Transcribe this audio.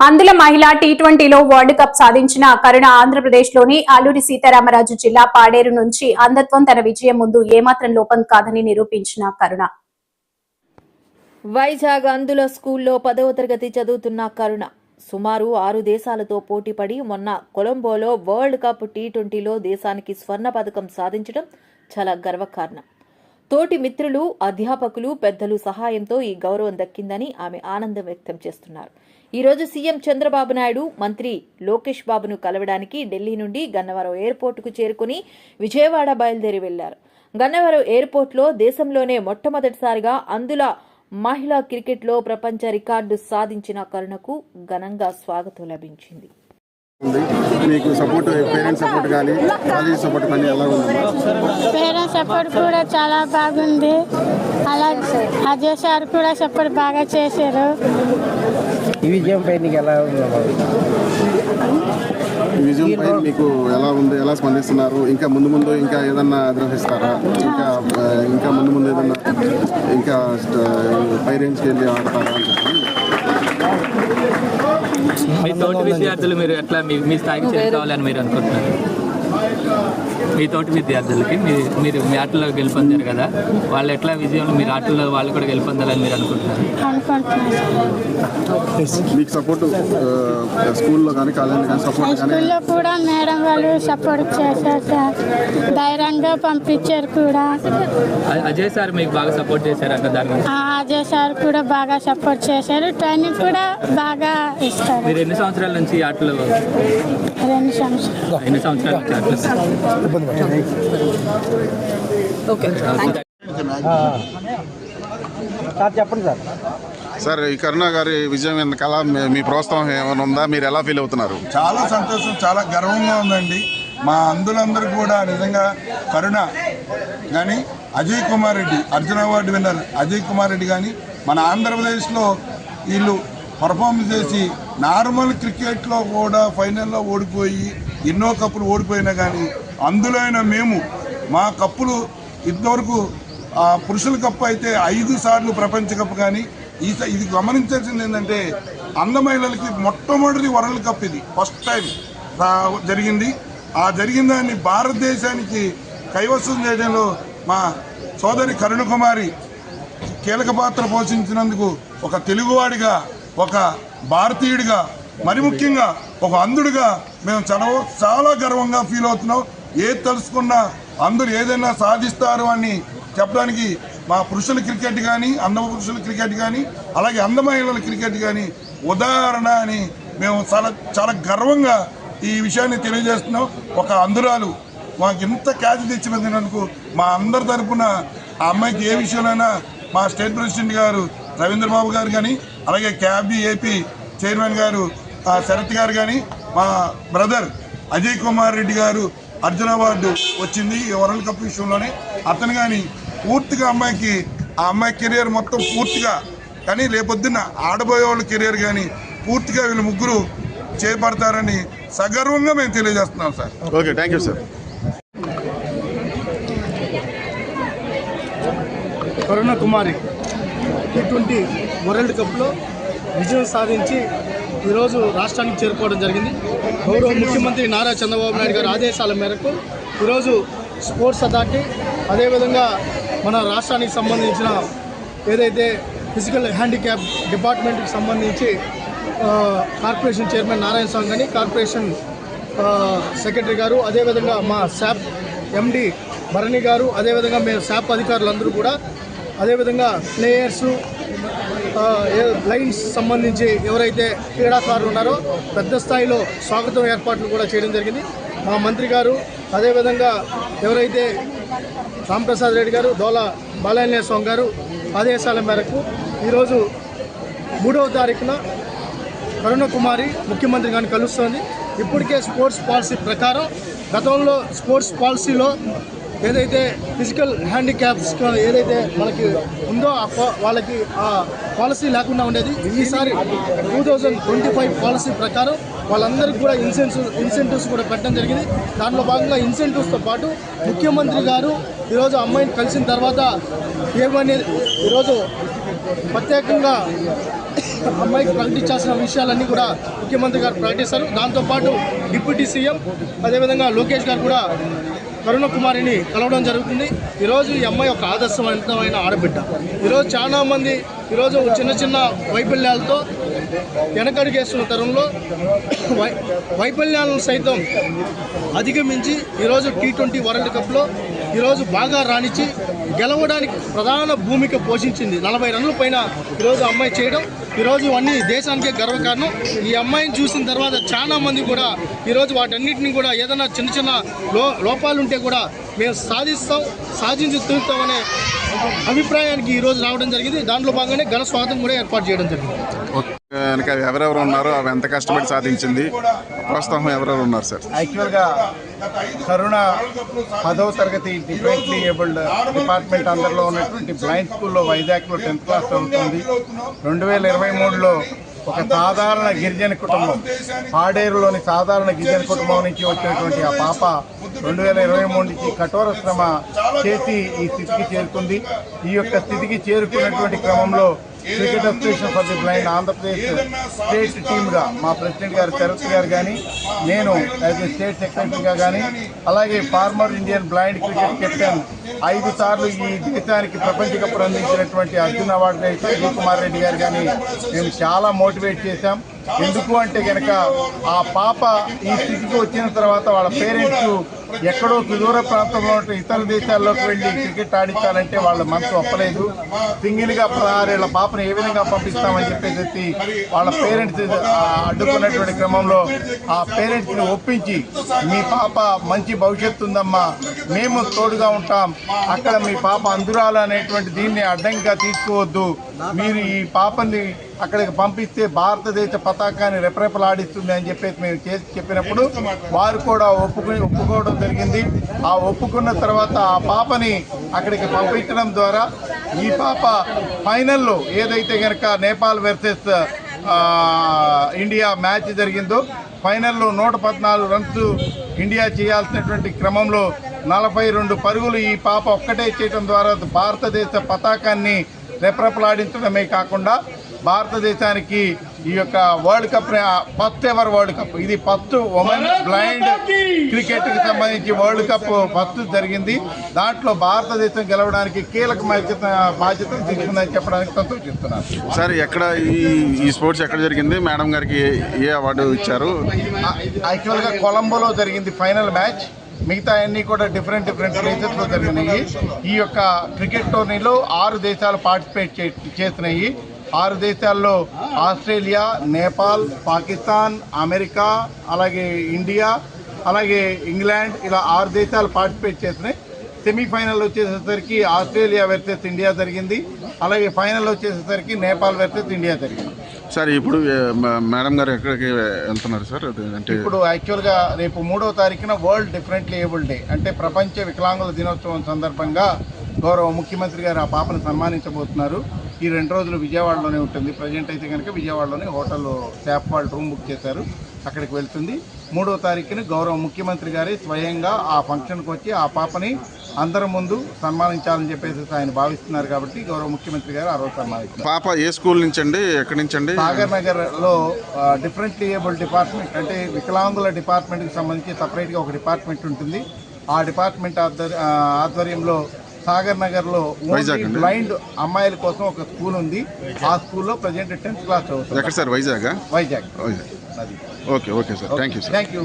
అందుల మహిళా టీ ట్వంటీలో వరల్డ్ కప్ సాధించిన కరుణ ఆంధ్రప్రదేశ్లోని అల్లూరి సీతారామరాజు జిల్లా పాడేరు నుంచి అంధత్వం తన విజయం ముందు ఏమాత్రం లోపం కాదని నిరూపించిన కరుణ. వైజాగ్ అందుల స్కూల్లో పదవ తరగతి చదువుతున్న కరుణ. సుమారు ఆరు దేశాలతో పోటీపడి మొన్న కొలంబోలో వరల్డ్ కప్ టీ ట్వంటీలో దేశానికి స్వర్ణ పథకం సాధించడం చాలా గర్వకారణం. తోటి మిత్రులు అధ్యాపకులు పెద్దలు సహాయంతో ఈ గౌరవం దక్కిందని ఆమె ఆనందం వ్యక్తం చేస్తున్నారు. ఈ రోజు సీఎం చంద్రబాబు నాయుడు మంత్రి లోకేష్ బాబును కలవడానికి ఢిల్లీ నుండి గన్నవరం ఎయిర్పోర్టుకు చేరుకుని విజయవాడ బయలుదేరి వెళ్ళారు. గన్నవరం ఎయిర్పోర్ట్లో దేశంలోనే మొట్టమొదటిసారిగా అందుల మహిళా క్రికెట్లో ప్రపంచ రికార్డు సాధించిన కరుణకు ఘనంగా స్వాగతం లభించింది. మీకు సపోర్ట్ పేరెంట్స్ సపోర్ట్ కానీ కాలేజ్ సపోర్ట్ కానీ ఎలా ఉంది? పేరెంట్స్ సపోర్ట్ కూడా చాలా బాగుంది. అలా అజయ్ సార్ కూడా సపోర్ట్ బాగా చేశారు. ఈ విజయం పై నీకు ఎలా ఈ విజయం పై మీకు ఎలా ఉంది? ఎలా స్పందిస్తున్నారు? ఇంకా ముందు ముందు ఇంకా ఏదన్నా అధిరోహిస్తారా ఇంకా ఇంకా ముందు ముందు ఏదన్నా ఇంకా పై రేంజ్కి వెళ్ళి ఆడతారా అని చెప్పి. మీ తోటి విద్యార్థులు మీరు ఎట్లా మీ మీ స్థాయికి చేరుకోవాలని మీరు అనుకుంటున్నారు? మీ తోటి విద్యార్థులకి మీరు మీ ఆటల్లో గెలుపొందారు కదా వాళ్ళు ఎట్లా విజయంలో మీరు ఆటల్లో వాళ్ళు కూడా గెలుపొందాలని మీరు అనుకుంటున్నారు? మీకు సపోర్ట్ స్కూల్లో కానీ కాలేజీలో కానీ సపోర్ట్ కానీ? స్కూల్లో కూడా మేడం వాళ్ళు సపోర్ట్ చేశారు ధైర్యంగా పంపించారు కూడా. అజయ్ సార్ మీకు బాగా సపోర్ట్ చేశారంట దాని గురించి? ఆ అజయ్ సార్ కూడా బాగా సపోర్ట్ చేశారు. ట్రైనింగ్ కూడా బాగా ఇస్తారు. మీరు ఎన్ని సంవత్సరాల నుంచి ఈ ఆటలు? రెండు సంవత్సరాలు. ఎన్ని సంవత్సరాల? సార్ చెప్పండి సార్ సార్ ఈ కరుణ గారి విజయం వెనకాల మీ- మీ ప్రోత్సాహం ఏమైనా ఉందా? మీరు ఎలా ఫీల్ అవుతున్నారు? చాలా సంతోషం చాలా గర్వంగా ఉందండి. మా అందులందరూ కూడా నిజంగా కరుణ కానీ అజయ్ కుమార్ రెడ్డి అర్జున అవార్డు విన్నర్ అజయ్ కుమార్ రెడ్డి కానీ మన ఆంధ్రప్రదేశ్లో వీళ్ళు పర్ఫార్మెన్స్ చేసి నార్మల్ క్రికెట్లో కూడా ఫైనల్లో ఓడిపోయి ఎన్నో కప్పులు ఓడిపోయినా కానీ అందులో అయినా మేము మా కప్పులు ఇంతవరకు పురుషుల కప్పు అయితే ఐదు సార్లు ప్రపంచ కప్ కానీ ఈ ఇది గమనించాల్సింది ఏంటంటే అంద మహిళలకి మొట్టమొదటి వరల్డ్ కప్ ఇది ఫస్ట్ టైం జరిగింది. ఆ జరిగిన దాన్ని భారతదేశానికి కైవసం చేయడంలో మా సోదరి కరుణ కుమారి కీలక పాత్ర పోషించినందుకు ఒక తెలుగువాడిగా ఒక భారతీయుడిగా మరి ముఖ్యంగా ఒక అంధుడిగా మేము చాలా చాలా గర్వంగా ఫీల్ అవుతున్నాం. ఏది తెలుసుకున్నా అందరూ ఏదైనా సాధిస్తారు అని చెప్పడానికి మా పురుషుల క్రికెట్ కానీ అందమ పురుషుల క్రికెట్ కానీ అలాగే అందమహిళల క్రికెట్ కానీ ఉదాహరణ అని మేము చాలా చాలా గర్వంగా ఈ విషయాన్ని తెలియజేస్తున్నాం. ఒక అంధురాలు మాకు ఇంత ఖ్యాతి తెచ్చినందుకు మా అందరి తరఫున ఆ అమ్మాయికి ఏ విషయంలోనైనా మా స్టేట్ ప్రెసిడెంట్ గారు రవీంద్రబాబు గారు కానీ అలాగే క్యాబీ ఏపీ చైర్మన్ గారు శరత్ గారు కానీ మా బ్రదర్ అజయ్ కుమార్ రెడ్డి గారు అర్జున అవార్డు వచ్చింది ఈ వరల్డ్ కప్ విషయంలోనే. అతను కానీ పూర్తిగా అమ్మాయికి ఆ అమ్మాయి కెరియర్ మొత్తం పూర్తిగా కానీ రేపొద్దున ఆడబోయే వాళ్ళ కెరియర్ కానీ పూర్తిగా వీళ్ళు ముగ్గురు చేపడతారని సగర్వంగా మేము తెలియజేస్తున్నాం sir. Okay thank you sir. Karuna Kumari T twenty world కప్లో విజయం సాధించి ఈరోజు రాష్ట్రానికి చేరుకోవడం జరిగింది. గౌరవ ముఖ్యమంత్రి నారా చంద్రబాబు నాయుడు గారి ఆదేశాల మేరకు ఈరోజు స్పోర్ట్స్ అథారిటీ అదేవిధంగా మన రాష్ట్రానికి సంబంధించిన ఏదైతే ఫిజికల్ హ్యాండిక్యాప్ డిపార్ట్మెంట్కి సంబంధించి కార్పొరేషన్ చైర్మన్ నారాయణ స్వామి కానీ కార్పొరేషన్ సెక్రటరీ గారు అదేవిధంగా మా శాప్ ఎండి భరణి గారు అదేవిధంగా మేము శాప్ అధికారులందరూ కూడా అదేవిధంగా ప్లేయర్సు ఆ, లైన్స్ సంబంధించి ఎవరైతే క్రీడాకారులు ఉన్నారో పెద్ద స్థాయిలో స్వాగతం ఏర్పాట్లు కూడా చేయడం జరిగింది. మా మంత్రి గారు అదేవిధంగా ఎవరైతే రాంప్రసాద్ రెడ్డి గారు దోల బాలాన్య స్వామి గారు ఆదేశాల మేరకు ఈరోజు మూడవ తారీఖున కరుణ కుమారి ముఖ్యమంత్రి గారిని కలుస్తోంది. ఇప్పటికే స్పోర్ట్స్ పాలసీ ప్రకారం గతంలో స్పోర్ట్స్ పాలసీలో ఏదైతే ఫిజికల్ హ్యాండిక్యాప్స్ ఏదైతే మనకి ఉందో ఆ వాళ్ళకి ఆ పాలసీ లేకుండా ఉండేది. ఈసారి two thousand twenty five policy ప్రకారం వాళ్ళందరికీ కూడా ఇన్సెంటివ్స్ ఇన్సెంటివ్స్ కూడా పెట్టడం జరిగింది. దాంట్లో భాగంగా ఇన్సెంటివ్స్తో పాటు ముఖ్యమంత్రి గారు ఈరోజు అమ్మాయిని కలిసిన తర్వాత ఏమనేది ఈరోజు ప్రత్యేకంగా అమ్మాయికి ప్రకటించాల్సిన విషయాలన్నీ కూడా ముఖ్యమంత్రి గారు ప్రకటిస్తారు. దాంతోపాటు డిప్యూటీ సీఎం అదేవిధంగా లోకేష్ గారు కూడా కరుణ కుమారిని కలవడం జరుగుతుంది. ఈరోజు ఈ అమ్మాయి ఒక ఆదర్శవంతమైన ఆడబిడ్డ. ఈరోజు చాలామంది ఈరోజు చిన్న చిన్న వైఫల్యాలతో వెనకడుగేస్తున్న తరంలో వై వైఫల్యాలను సైతం అధిగమించి ఈరోజు టీ ట్వంటీ వరల్డ్ కప్లో ఈరోజు బాగా రాణించి గెలవడానికి ప్రధాన భూమిక పోషించింది. నలభై రన్నుల పైన ఈరోజు అమ్మాయి చేయడం ఈరోజు అన్ని దేశానికే గర్వకారణం ఈ అమ్మాయిని చూసిన తర్వాత చాలా మంది కూడా ఈరోజు వాటన్నిటిని కూడా ఏదైనా చిన్న చిన్న లో లోపాలు ఉంటే కూడా మేము సాధిస్తాం సాధించి తీరుతామనే అభిప్రాయానికి ఈరోజు రావడం జరిగింది. దాంట్లో భాగంగానే ఘన స్వాగతం కూడా ఏర్పాటు చేయడం జరిగింది. వెనక ఎవరెవరు ఉన్నారో అవి ఎంత కష్టపడి సాధించింది ప్రస్తుతం ఎవరెవరు ఉన్నారు సార్? యాక్చువల్గా కరుణ పదవ తరగతి డిఫరెంట్లీ ఏబుల్డ్ డిపార్ట్మెంట్ అందరిలో ఉన్నటువంటి బ్లైండ్ స్కూల్లో వైజాగ్లో టెన్త్ క్లాస్ చదువుతుంది. రెండు వేల ఇరవై మూడులో ఒక సాధారణ గిరిజన కుటుంబం పాడేరులోని సాధారణ గిరిజన కుటుంబం నుంచి వచ్చినటువంటి ఆ పాప రెండు వేల ఇరవై మూడు నుంచి కఠోర శ్రమ చేసి ఈ స్థితికి చేరుకుంది. ఈ యొక్క స్థితికి చేరుకున్నటువంటి క్రమంలో cricket association for the blind Andhra Pradesh state టీమ్గా మా ప్రెసిడెంట్ గారు శరత్ గారు కానీ నేను యాజ్ ఎ స్టేట్ సెక్రటరీగా కానీ అలాగే former Indian blind cricket captain ఐదు సార్లు ఈ దేశానికి ప్రపంచ కప్ అందించినటువంటి అర్జున్ అవార్డు రైతు అజయ్ కుమార్ రెడ్డి గారు కానీ మేము చాలా మోటివేట్ చేశాం. ఎందుకు అంటే కనుక ఆ పాప ఈ స్థితికి వచ్చిన తర్వాత వాళ్ళ పేరెంట్స్ ఎక్కడో సుదూర ప్రాంతంలో ఇతర దేశాల్లోకి వెళ్ళి క్రికెట్ ఆడించాలంటే వాళ్ళ మనసు ఒప్పలేదు. సింగిల్గా పదహారేళ్ళ పాపను ఏ విధంగా పంపిస్తామని చెప్పేసి వాళ్ళ పేరెంట్స్ అడ్డుకున్నటువంటి క్రమంలో ఆ పేరెంట్స్ని ఒప్పించి మీ పాప మంచి భవిష్యత్తు ఉందమ్మా మేము తోడుగా ఉంటాం. అక్కడ మీ పాప అందురాలు అనేటువంటి దీన్ని అడ్డంగా తీసుకోవద్దు. మీరు ఈ పాపని అక్కడికి పంపిస్తే భారతదేశ పతాకాన్ని రెపరెపలాడిస్తుంది అని చెప్పేసి మేము చేసి చెప్పినప్పుడు వారు కూడా ఒప్పుకుని ఒప్పుకోవడం జరిగింది. ఆ ఒప్పుకున్న తర్వాత ఆ పాపని అక్కడికి పంపించడం ద్వారా ఈ పాప ఫైనల్లో ఏదైతే కనుక నేపాల్ వర్సెస్ ఇండియా మ్యాచ్ జరిగిందో ఫైనల్లో నూట పద్నాలుగు రన్స్ ఇండియా చేయాల్సినటువంటి క్రమంలో నలభై రెండు పరుగులు ఈ పాప ఒక్కటే చేయడం ద్వారా భారతదేశ పతాకాన్ని రెపరెపలాడించడమే కాకుండా భారతదేశానికి ఈ యొక్క world cup first ever world cup. ఇది ఫస్ట్ ఉమెన్ బ్లైండ్ క్రికెట్కి సంబంధించి వరల్డ్ కప్ ఫస్ట్ జరిగింది. దాంట్లో భారతదేశం గెలవడానికి కీలక బాధ్యత తీసుకుందని చెప్పడానికి సంతోషిస్తున్నాను. సార్ ఎక్కడ ఈ ఈ స్పోర్ట్స్ ఎక్కడ జరిగింది? మేడం గారికి ఏ అవార్డు ఇచ్చారు? యాక్చువల్గా కొలంబోలో జరిగింది ఫైనల్ మ్యాచ్. మిగతా అన్నీ కూడా డిఫరెంట్ డిఫరెంట్ ప్లేసెస్లో జరిగినాయి. ఈ యొక్క క్రికెట్ టోర్నీలో ఆరు దేశాలు పార్టిసిపేట్ చే చేసినాయి. ఆరు దేశాల్లో ఆస్ట్రేలియా నేపాల్ పాకిస్తాన్ అమెరికా అలాగే ఇండియా అలాగే ఇంగ్లాండ్ ఇలా ఆరు దేశాలు పార్టిసిపేట్ చేసినాయి. సెమీఫైనల్ వచ్చేసేసరికి ఆస్ట్రేలియా వర్సెస్ ఇండియా జరిగింది. అలాగే ఫైనల్ వచ్చేసేసరికి నేపాల్ వర్సెస్ ఇండియా జరిగింది. సార్ ఇప్పుడు మేడం గారు ఎక్కడికి వెళ్తున్నారు సార్? అంటే ఇప్పుడు యాక్చువల్గా రేపు మూడవ తారీఖున వరల్డ్ డిఫరెంట్లీ ఏబుల్ డే అంటే ప్రపంచ వికలాంగుల దినోత్సవం సందర్భంగా గౌరవ ముఖ్యమంత్రి గారు ఆ పాపను సన్మానించబోతున్నారు. ఈ రెండు రోజులు విజయవాడలోనే ఉంటుంది. ప్రజెంట్ అయితే కనుక విజయవాడలోనే హోటల్ స్టాఫ్ వాళ్ళు రూమ్ బుక్ చేశారు. అక్కడికి వెళ్తుంది. మూడవ తారీఖున గౌరవ ముఖ్యమంత్రి గారే స్వయంగా ఆ ఫంక్షన్కి వచ్చి ఆ పాపని అందరి ముందు సన్మానించాలని చెప్పేసి ఆయన భావిస్తున్నారు కాబట్టి గౌరవ ముఖ్యమంత్రి గారు ఆ రోజు సన్మానిస్తారు పాప ఏ స్కూల్ నుంచి అండి ఎక్కడి నుంచి అండి సాగర్ నగర్లో డిఫరెంట్లీ ఏబుల్ డిపార్ట్మెంట్ అంటే వికలాంగుల డిపార్ట్మెంట్కి సంబంధించి సపరేట్గా ఒక డిపార్ట్మెంట్ ఉంటుంది. ఆ డిపార్ట్మెంట్ ఆధ్వర్యంలో సాగర్ నగర్లో? బ్లైండ్ అమ్మాయిల కోసం ఒక స్కూల్ ఉంది. ఆ స్కూల్లో ప్రజెంట్ టెన్త్ క్లాస్ చదువుతుంది sir? Vizag? Vizag. Vizag. Okay okay sir thank you sir thank you